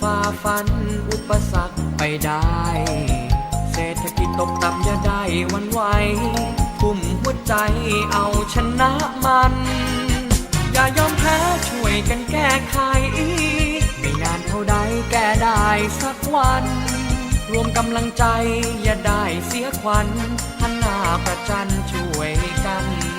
ฝ่าฟันอุปสรรคไปได้ ตกต่ำอย่าได้หวันไหวทุ่มหัวใจเอาชนะมัน อย่ายอมแพ้ช่วยกันแก้ไขไม่นานเท่าใดแก้ได้สักวัน รวมกำลังใจอย่าได้เสียขวัญหันหน้าประจันช่วยกัน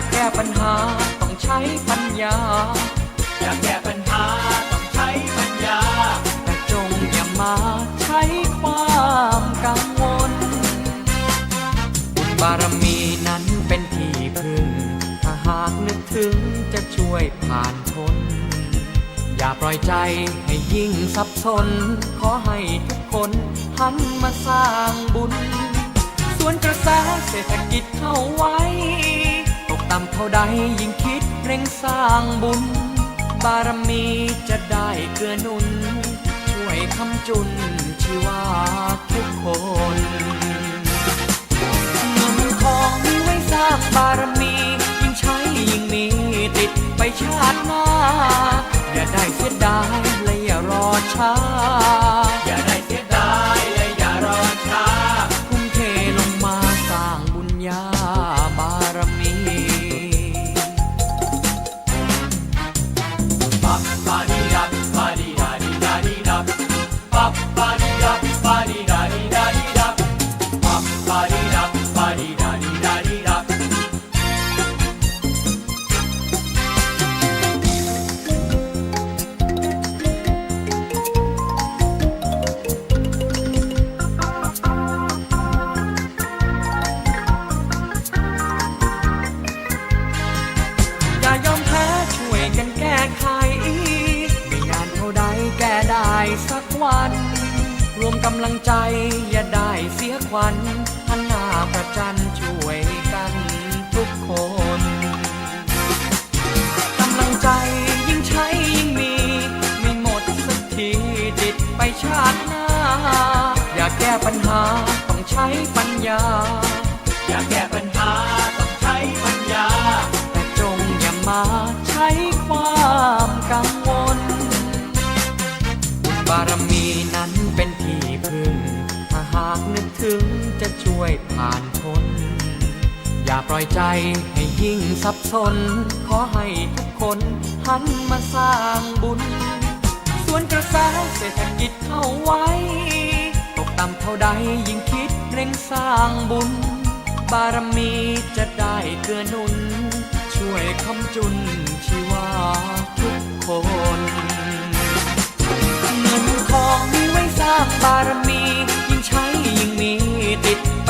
ากแก้ปัญหาต้องใช้ปัญญา อยากแก้ปัญหาต้องใช้ปัญญา แต่จงอย่ามาใช้ความกังวล บุญบารมีนั้นเป็นที่พึ่ง ถ้าหากนึกถึงจะช่วยผ่านพ้น อย่าปล่อยใจให้ยิ่งสับสน ขอให้ทุกคนหันมาสร้างบุญส่วนกระแสเศรษฐกิจเข้าไว้ ต่ำเท่าใดยิ่งคิดเร่งสร้างบุญ บารมีจะได้เกื้อหนุน ช่วยคำจุนชีวาทุกคนเงินทองมีไว้สร้างบารมี ยิ่งใช้ยิ่งมีติดไปชาติหน้า อย่าได้เสียดายและอย่ารอช้า รวมกำลังใจอย่าได้เสียขวัญหันหน้าประจันช่วยกันทุกคนกำลังใจยิ่งใช้ยิ่งมี ไม่หมดสักทีติดไปชาติหน้า อยากแก้ปัญหาต้องใช้ปัญญา อยากแก้ปัญหาต้องใช้ปัญญา แต่จงอย่ามาใช้ความกัง ถึงจะช่วยผ่านพ้น อย่าปล่อยใจให้ยิ่งสับสน ขอให้ทุกคนหันมาสร้างบุญ ส่วนกระแสเศรษฐกิจเข้าไว้ ตกต่ำเท่าใดยิ่งคิดเร่งสร้างบุญ บารมีจะได้เกื้อหนุน ช่วยคำจุนชีวาทุกคน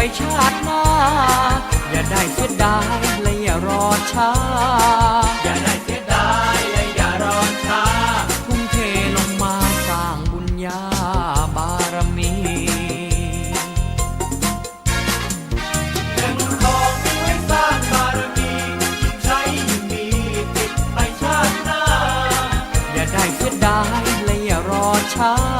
ไปชาติหน้า อย่าได้เสียดายและอย่ารอช้า อย่าได้เสียดายและอย่ารอช้า ทุ่มเทลงมาสร้างบุญญาบารมีเงินทองมีไว้สร้างบารมียิ่งใช้ยิ่งมีติดไปชาติหน้า อย่าได้เสียดายและอย่ารอช้าอย่า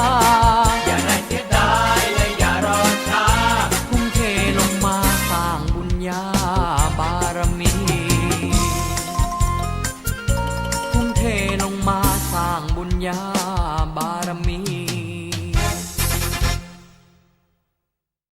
บุญญา